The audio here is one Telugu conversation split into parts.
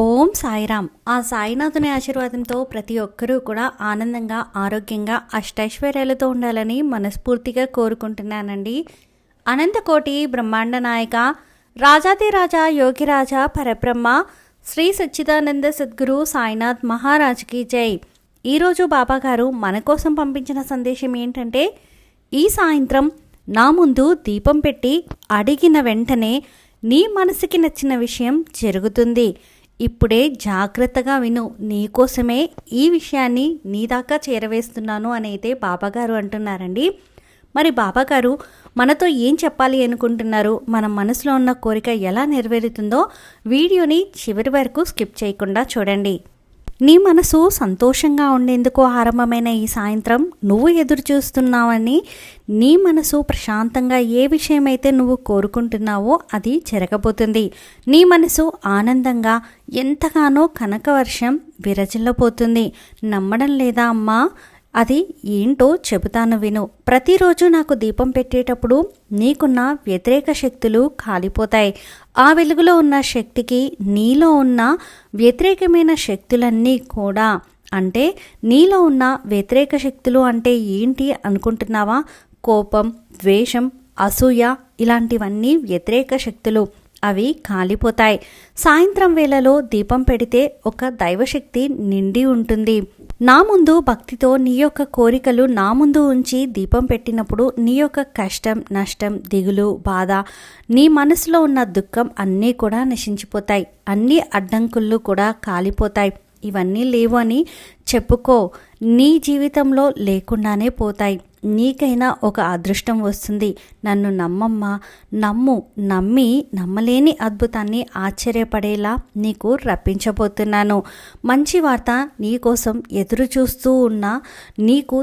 ఓం సాయిరామ్. ఆ సాయినాథుని ఆశీర్వాదంతో ప్రతి ఒక్కరూ కూడా ఆనందంగా ఆరోగ్యంగా అష్టైశ్వర్యాలతో ఉండాలని మనస్ఫూర్తిగా కోరుకుంటున్నానండి. అనంతకోటి బ్రహ్మాండ నాయక రాజాదిరాజా యోగిరాజా పరబ్రహ్మ శ్రీ సచ్చిదానంద సద్గురు సాయినాథ్ మహారాజ్కి జై. ఈరోజు బాబా గారు మన కోసం పంపించిన సందేశం ఏంటంటే ఈ సాయంత్రం నా ముందు దీపం పెట్టి అడిగిన వెంటనే నీ మనసుకి నచ్చిన విషయం జరుగుతుంది. ఇప్పుడే జాగ్రత్తగా విను. నీకోసమే ఈ విషయాన్ని నీ దాకా చేరవేస్తున్నాను అని అయితే బాబాగారు అంటున్నారండి. మరి బాబాగారు మనతో ఏం చెప్పాలి అనుకుంటున్నారు? మన మనసులో ఉన్న కోరిక ఎలా నెరవేరుతుందో వీడియోని చివరి వరకు స్కిప్ చేయకుండా చూడండి. నీ మనసు సంతోషంగా ఉండేందుకు ఆరంభమైన ఈ సాయంత్రం నువ్వు ఎదురు చూస్తున్నావని నీ మనసు ప్రశాంతంగా ఏ విషయమైతే నువ్వు కోరుకుంటున్నావో అది జరగబోతుంది. నీ మనసు ఆనందంగా ఎంతగానో కనకవర్షం విరజిల్లబోతుంది. నమ్మడం లేదా అమ్మా? అది ఏంటో చెబుతాను విను. ప్రతిరోజు నాకు దీపం పెట్టేటప్పుడు నీకున్న వ్యతిరేక శక్తులు కాలిపోతాయి. ఆ వెలుగులో ఉన్న శక్తికి నీలో ఉన్న వ్యతిరేకమైన శక్తులన్నీ కూడా. అంటే నీలో ఉన్న వ్యతిరేక శక్తులు అంటే ఏంటి అనుకుంటున్నావా? కోపం ద్వేషం అసూయ ఇలాంటివన్నీ వ్యతిరేక శక్తులు. అవి కాలిపోతాయి. సాయంత్రం వేళలో దీపం పెడితే ఒక దైవశక్తి నిండి ఉంటుంది. నా ముందు భక్తితో నీ యొక్క కోరికలు నా ముందు ఉంచి దీపం పెట్టినప్పుడు నీ యొక్క కష్టం నష్టం దిగులు బాధ నీ మనసులో ఉన్న దుఃఖం అన్నీ కూడా నశించిపోతాయి. అన్ని అడ్డంకులు కూడా కాలిపోతాయి. ఇవన్నీ లేవు అని చెప్పుకో. నీ జీవితంలో లేకుండానే పోతాయి. నీకైనా ఒక అదృష్టం వస్తుంది. నన్ను నమ్మమ్మా. నమ్ము. నమ్మి నమ్మలేని అద్భుతాన్ని ఆశ్చర్యపడేలా నీకు రప్పించబోతున్నాను. మంచి వార్త నీకోసం ఎదురు చూస్తూ ఉన్నా నీకు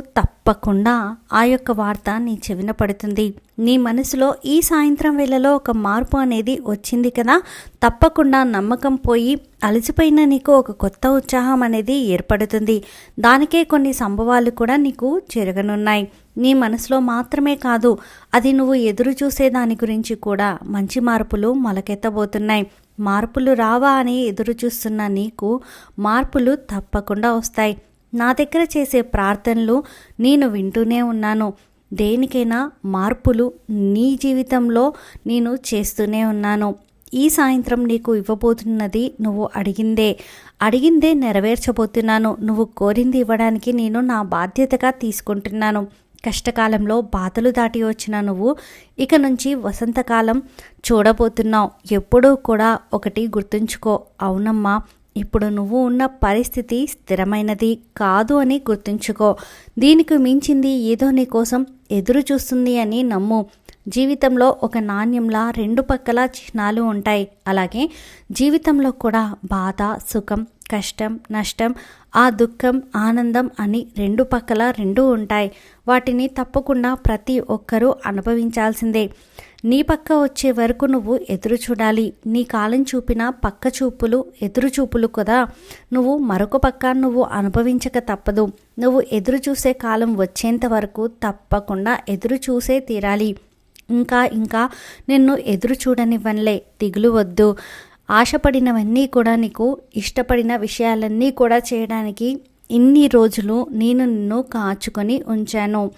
తప్పకుండా ఆ యొక్క వార్త నీ చెవిన పడుతుంది. నీ మనసులో ఈ సాయంత్రం వేళలో ఒక మార్పు అనేది వచ్చింది కదా? తప్పకుండా నమ్మకం పోయి అలసిపోయిన నీకు ఒక కొత్త ఉత్సాహం అనేది ఏర్పడుతుంది. దానికే కొన్ని సంభవాలు కూడా నీకు జరగనున్నాయి. నీ మనసులో మాత్రమే కాదు అది నువ్వు ఎదురు చూసే దాని గురించి కూడా మంచి మార్పులు మొలకెత్తబోతున్నాయి. మార్పులు రావా అని ఎదురు చూస్తున్న నీకు మార్పులు తప్పకుండా వస్తాయి. నా దగ్గర చేసే ప్రార్థనలు నేను వింటూనే ఉన్నాను. దేనికైనా మార్పులు నీ జీవితంలో నేను చేస్తూనే ఉన్నాను. ఈ సాయంత్రం నీకు ఇవ్వబోతున్నది నువ్వు అడిగిందే. అడిగిందే నెరవేర్చబోతున్నాను. నువ్వు కోరింది ఇవ్వడానికి నేను నా బాధ్యతగా తీసుకుంటున్నాను. కష్టకాలంలో బాధలు దాటి వచ్చిన నువ్వు ఇక నుంచి వసంతకాలం చూడబోతున్నావు. ఎప్పుడూ కూడా ఒకటి గుర్తుంచుకో. అవునమ్మా ఇప్పుడు నువ్వు ఉన్న పరిస్థితి స్థిరమైనది కాదు అని గుర్తుంచుకో. దీనికి మించింది ఏదో నీ కోసం ఎదురు చూస్తుంది అని నమ్ము. జీవితంలో ఒక నాణ్యంలా రెండు పక్కల చిహ్నాలు ఉంటాయి. అలాగే జీవితంలో కూడా బాధ సుఖం కష్టం నష్టం ఆ దుఃఖం ఆనందం అని రెండు పక్కల రెండు ఉంటాయి. వాటిని తప్పకుండా ప్రతి ఒక్కరూ అనుభవించాల్సిందే. నీ పక్క వచ్చే వరకు నువ్వు ఎదురు చూడాలి. నీ కాలం చూపిన పక్క చూపులు ఎదురు చూపులు కదా. నువ్వు మరొక పక్క నువ్వు అనుభవించక తప్పదు. నువ్వు ఎదురు చూసే కాలం వచ్చేంత వరకు తప్పకుండా ఎదురు చూసే తీరాలి. ఇంకా ఇంకా నిన్ను ఎదురు చూడనివ్వనులే దిగులు వద్దు. ఆశపడినవన్నీ కూడా నీకు ఇష్టపడిన విషయాలన్నీ కూడా చేయడానికి ఇన్ని రోజులు నేను నిన్ను కాచుకొని ఉంచాను.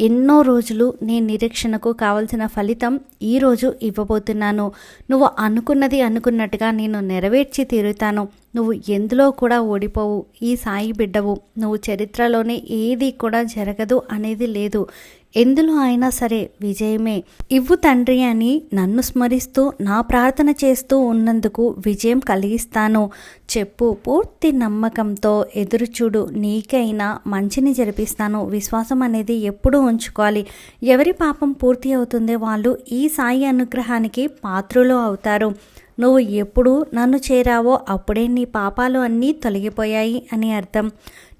ఎన్నో రోజులు నీ నిరీక్షణకు కావలసిన ఫలితం ఈరోజు ఇవ్వబోతున్నాను. నువ్వు అనుకున్నది అనుకున్నట్టుగా నేను నెరవేర్చి తీరుతాను. నువ్వు ఎందులో కూడా ఓడిపోవు ఈ సాయి బిడ్డవు. నువ్వు చరిత్రలోనే ఏది కూడా జరగదు అనేది లేదు. ఎందులో అయినా సరే విజయమే. ఇవ్వు తండ్రి అని నన్ను స్మరిస్తూ నా ప్రార్థన చేస్తూ ఉన్నందుకు విజయం కలిగిస్తాను. చెప్పు పూర్తి నమ్మకంతో ఎదురుచూడు నీకైనా మంచిని జరిపిస్తాను. విశ్వాసం అనేది ఎప్పుడూ ఉంచుకోవాలి. ఎవరి పాపం పూర్తి అవుతుందో వాళ్ళు ఈ సాయి అనుగ్రహానికి పాత్రులు అవుతారు. నువ్వు ఎప్పుడు నన్ను చేరావో అప్పుడే నీ పాపాలు అన్నీ తొలగిపోయాయి అని అర్థం.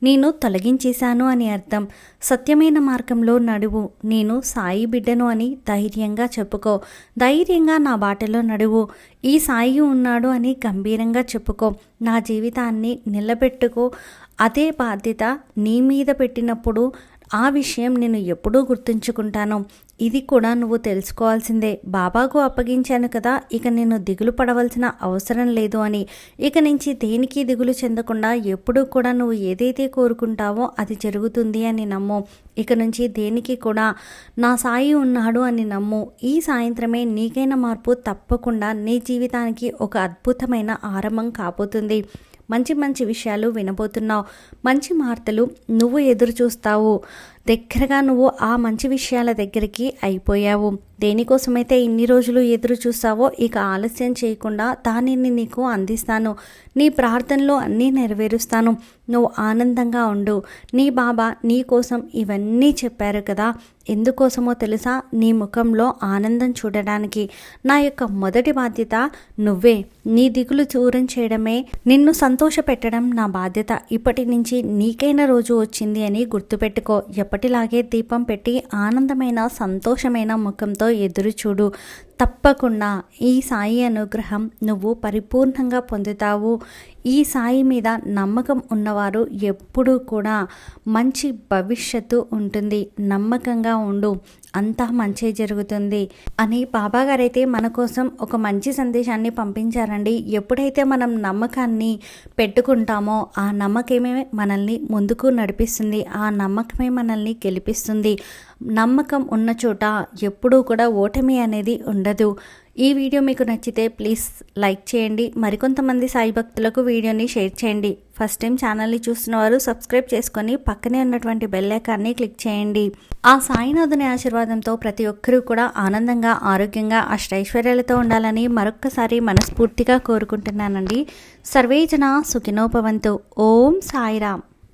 నేను తొలగించేశాను అని అర్థం. సత్యమైన మార్గంలో నడువు. నేను సాయి బిడ్డను అని ధైర్యంగా చెప్పుకో. ధైర్యంగా నా బాటలో నడువు. ఈ సాయి ఉన్నాడు అని గంభీరంగా చెప్పుకో. నా జీవితాన్ని నిలబెట్టుకో. అదే బాధ్యత నీ మీద పెట్టినప్పుడు ఆ విషయం నేను ఎప్పుడూ గుర్తుంచుకుంటాను. ఇది కూడా నువ్వు తెలుసుకోవాల్సిందే. బాబాకు అప్పగించాను కదా ఇక నేను దిగులు పడవలసిన అవసరం లేదు అని. ఇక నుంచి దేనికి దిగులు చెందకుండా ఎప్పుడూ కూడా నువ్వు ఏదైతే కోరుకుంటావో అది జరుగుతుంది అని నమ్ము. ఇక నుంచి దేనికి కూడా నా సాయి ఉన్నాడు అని నమ్ము. ఈ సాయంత్రమే నీకైన మార్పు తప్పకుండా నీ జీవితానికి ఒక అద్భుతమైన ఆరంభం కాబోతుంది. మంచి మంచి విషయాలు వినబోతున్నావు. మంచి వార్తలు నువ్వు ఎదురు చూస్తావు దగ్గరగా నువ్వు ఆ మంచి విషయాల దగ్గరికి అయిపోయావు. దేనికోసమైతే ఇన్ని రోజులు ఎదురు చూస్తావో ఇక ఆలస్యం చేయకుండా దానిని నీకు అందిస్తాను. నీ ప్రార్థనలో అన్నీ నెరవేరుస్తాను. నువ్వు ఆనందంగా ఉండు. నీ బాబా నీ కోసం ఇవన్నీ చెప్పారు కదా. ఎందుకోసమో తెలుసా? నీ ముఖంలో ఆనందం చూడడానికి. నా యొక్క మొదటి బాధ్యత నువ్వే. నీ దిగులు దూరం చేయడమే. నిన్ను సంతోష పెట్టడం నా బాధ్యత. ఇప్పటి నుంచి నీకైన రోజు వచ్చింది అని గుర్తుపెట్టుకో. ఎప్పటిలాగే దీపం పెట్టి ఆనందమైన సంతోషమైన ముఖంతో ఎదురు చూడు తప్పకుండా ఈ సాయి అనుగ్రహం నువ్వు పరిపూర్ణంగా పొందుతావు. ఈ సాయి మీద నమ్మకం ఉన్నవారు ఎప్పుడూ కూడా మంచి భవిష్యత్తు ఉంటుంది. నమ్మకంగా ఉండు. అంతా మంచి జరుగుతుంది. అని బాబాగారైతే మన కోసం ఒక మంచి సందేశాన్ని పంపించారండి. ఎప్పుడైతే మనం నమ్మకాన్ని పెట్టుకుంటామో ఆ నమ్మకమే మనల్ని ముందుకు నడిపిస్తుంది. ఆ నమ్మకమే మనల్ని గెలిపిస్తుంది. నమ్మకం ఉన్న చోట ఎప్పుడూ కూడా ఓటమి అనేది ఉండదు. ఈ వీడియో మీకు నచ్చితే ప్లీజ్ లైక్ చేయండి. మరికొంతమంది సాయి భక్తులకు వీడియోని షేర్ చేయండి. ఫస్ట్ టైం ఛానల్ని చూసిన వారు సబ్స్క్రైబ్ చేసుకొని పక్కనే ఉన్నటువంటి బెల్ ఐకాన్ని క్లిక్ చేయండి. ఆ సాయినాథుని ఆశీర్వాదంతో ప్రతి ఒక్కరూ కూడా ఆనందంగా ఆరోగ్యంగా అష్టైశ్వర్యాలతో ఉండాలని మరొక్కసారి మనస్ఫూర్తిగా కోరుకుంటున్నానండి. సర్వేజన సుఖినోపవంతు ఓం సాయిరామ్.